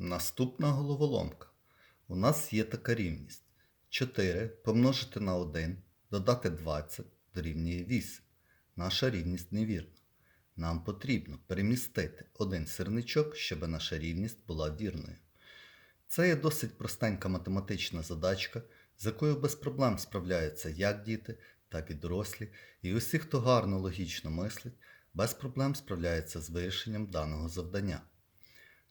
Наступна головоломка. У нас є така рівність. 4 помножити на 1, додати 20 дорівнює 8. Наша рівність невірна. Нам потрібно перемістити один сирничок, щоб наша рівність була вірною. Це є досить простенька математична задачка, з якою без проблем справляються як діти, так і дорослі, і усі, хто гарно логічно мислить, без проблем справляються з вирішенням даного завдання.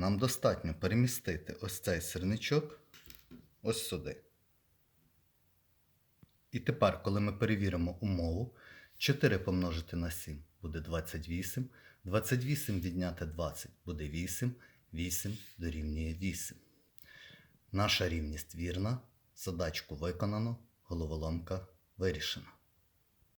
нам достатньо перемістити ось цей сирничок ось сюди. І тепер, коли ми перевіримо умову, 4 помножити на 7 буде 28, 28 відняти 20 буде 8, 8 дорівнює 8. Наша рівність вірна, задачку виконано, головоломка вирішена.